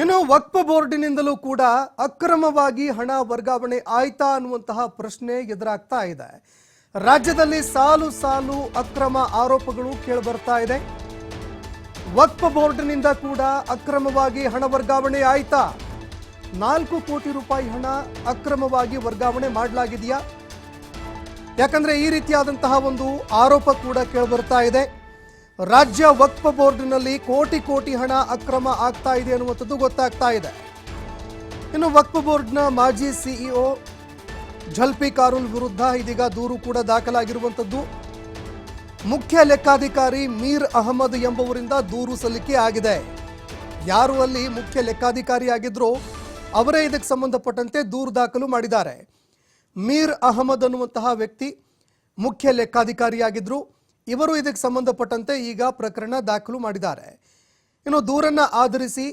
ಇನ್ನು ವಕ್ಫ್ ಬೋರ್ಡಿನಿಂದಲೂ ಕೂಡ ಅಕ್ರಮವಾಗಿ ಹಣ ವರ್ಗಾವಣೆ ಆಯ್ತಾ ಅನ್ನುವಂತಹ ಪ್ರಶ್ನೆ ಎದುರಾಗ್ತಾ ಇದೆ. ರಾಜ್ಯದಲ್ಲಿ ಸಾಲು ಸಾಲು ಅಕ್ರಮ ಆರೋಪಗಳು ಕೇಳಿಬರ್ತಾ ಇದೆ. ವಕ್ಫ್ ಬೋರ್ಡ್ನಿಂದ ಕೂಡ ಅಕ್ರಮವಾಗಿ ಹಣ ವರ್ಗಾವಣೆ ಆಯ್ತಾ? ನಾಲ್ಕು ಕೋಟಿ ರೂಪಾಯಿ ಹಣ ಅಕ್ರಮವಾಗಿ ವರ್ಗಾವಣೆ ಮಾಡಲಾಗಿದೆಯಾ? ಯಾಕಂದ್ರೆ ಈ ರೀತಿಯಾದಂತಹ ಒಂದು ಆರೋಪ ಕೂಡ ಕೇಳಿಬರ್ತಾ ಇದೆ. ರಾಜ್ಯ ವಕ್ಫ್ ಬೋರ್ಡ್ನಲ್ಲಿ ಕೋಟಿ ಕೋಟಿ ಹಣ ಅಕ್ರಮ ಆಗ್ತಾ ಇದೆ ಅನ್ನುವಂಥದ್ದು ಗೊತ್ತಾಗ್ತಾ ಇದೆ. ಇನ್ನು ವಕ್ಫ್ ಬೋರ್ಡ್ನ ಮಾಜಿ ಸಿಇಒ ಝಲ್ಪಿ ಕಾರುಲ್ ವಿರುದ್ಧ ಇದೀಗ ದೂರು ಕೂಡ ದಾಖಲಾಗಿರುವಂಥದ್ದು. ಮುಖ್ಯ ಲೆಕ್ಕಾಧಿಕಾರಿ ಮೀರ್ ಅಹಮದ್ ಎಂಬುವರಿಂದ ದೂರು ಸಲ್ಲಿಕೆ ಆಗಿದೆ. ಯಾರು ಅಲ್ಲಿ ಮುಖ್ಯ ಲೆಕ್ಕಾಧಿಕಾರಿ ಆಗಿದ್ರು ಅವರೇ ಇದಕ್ಕೆ ಸಂಬಂಧಪಟ್ಟಂತೆ ದೂರು ದಾಖಲು ಮಾಡಿದ್ದಾರೆ. ಮೀರ್ ಅಹಮದ್ ಅನ್ನುವಂತಹ ವ್ಯಕ್ತಿ ಮುಖ್ಯ ಲೆಕ್ಕಾಧಿಕಾರಿಯಾಗಿದ್ರು. ಇವರು ಇದಕ್ಕೆ ಸಂಬಂಧಪಟ್ಟಂತೆ ಈಗ ಪ್ರಕರಣ ದಾಖಲು ಮಾಡಿದ್ದಾರೆ. ಇನ್ನು ದೂರನ್ನ ಆಧರಿಸಿ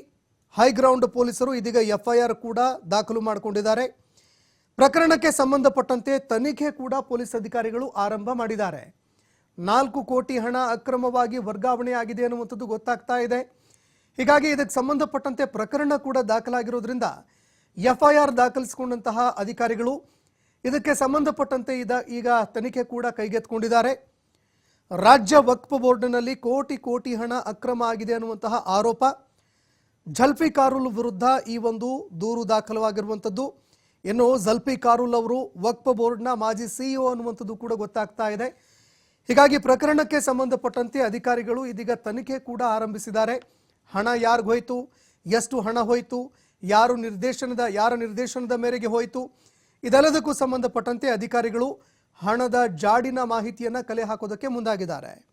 ಹೈಗ್ರೌಂಡ್ ಪೊಲೀಸರು ಇದೀಗ ಎಫ್ಐಆರ್ ಕೂಡ ದಾಖಲು ಮಾಡಿಕೊಂಡಿದ್ದಾರೆ. ಪ್ರಕರಣಕ್ಕೆ ಸಂಬಂಧಪಟ್ಟಂತೆ ತನಿಖೆ ಕೂಡ ಪೊಲೀಸ್ ಅಧಿಕಾರಿಗಳು ಆರಂಭ ಮಾಡಿದ್ದಾರೆ. ನಾಲ್ಕು ಕೋಟಿ ಹಣ ಅಕ್ರಮವಾಗಿ ವರ್ಗಾವಣೆ ಆಗಿದೆ ಅನ್ನುವಂಥದ್ದು ಗೊತ್ತಾಗ್ತಾ ಇದೆ. ಹೀಗಾಗಿ ಇದಕ್ಕೆ ಸಂಬಂಧಪಟ್ಟಂತೆ ಪ್ರಕರಣ ಕೂಡ ದಾಖಲಾಗಿರೋದ್ರಿಂದ ಎಫ್ಐಆರ್ ದಾಖಲಿಸಿಕೊಂಡಂತಹ ಅಧಿಕಾರಿಗಳು ಇದಕ್ಕೆ ಸಂಬಂಧಪಟ್ಟಂತೆ ಇದ ಈಗ ತನಿಖೆ ಕೂಡ ಕೈಗೆತ್ತಿಕೊಂಡಿದ್ದಾರೆ. ರಾಜ್ಯ ವಕ್ಫ್ ಬೋರ್ಡ್ನಲ್ಲಿ ಕೋಟಿ ಕೋಟಿ ಹಣ ಅಕ್ರಮ ಆಗಿದೆ ಅನ್ನುವಂತಹ ಆರೋಪ. ಝಲ್ಫಿ ಕಾರುಲ್ ವಿರುದ್ಧ ಈ ಒಂದು ದೂರು ದಾಖಲವಾಗಿರುವಂಥದ್ದು. ಇನ್ನು ಜಲ್ಫಿ ಕಾರುಲ್ ಅವರು ವಕ್ಫ್ ಬೋರ್ಡ್ನ ಮಾಜಿ ಸಿಇಒ ಅನ್ನುವಂಥದ್ದು ಕೂಡ ಗೊತ್ತಾಗ್ತಾ ಇದೆ. ಹೀಗಾಗಿ ಪ್ರಕರಣಕ್ಕೆ ಸಂಬಂಧಪಟ್ಟಂತೆ ಅಧಿಕಾರಿಗಳು ಇದೀಗ ತನಿಖೆ ಕೂಡ ಆರಂಭಿಸಿದ್ದಾರೆ. ಹಣ ಯಾರಿಗೆ ಹೋಯಿತು? ಎಷ್ಟು ಹಣ ಹೋಯಿತು? ಯಾರು ನಿರ್ದೇಶನದ, ಯಾರ ನಿರ್ದೇಶನದ ಮೇರೆಗೆ ಹೋಯಿತು? ಇದೆಲ್ಲದಕ್ಕೂ ಸಂಬಂಧಪಟ್ಟಂತೆ ಅಧಿಕಾರಿಗಳು ಹಣದ ಜಾಡಿನ ಮಾಹಿತಿಯನ್ನ ಕಲೆ ಹಾಕೋದಕ್ಕೆ ಮುಂದಾಗಿದ್ದಾರೆ.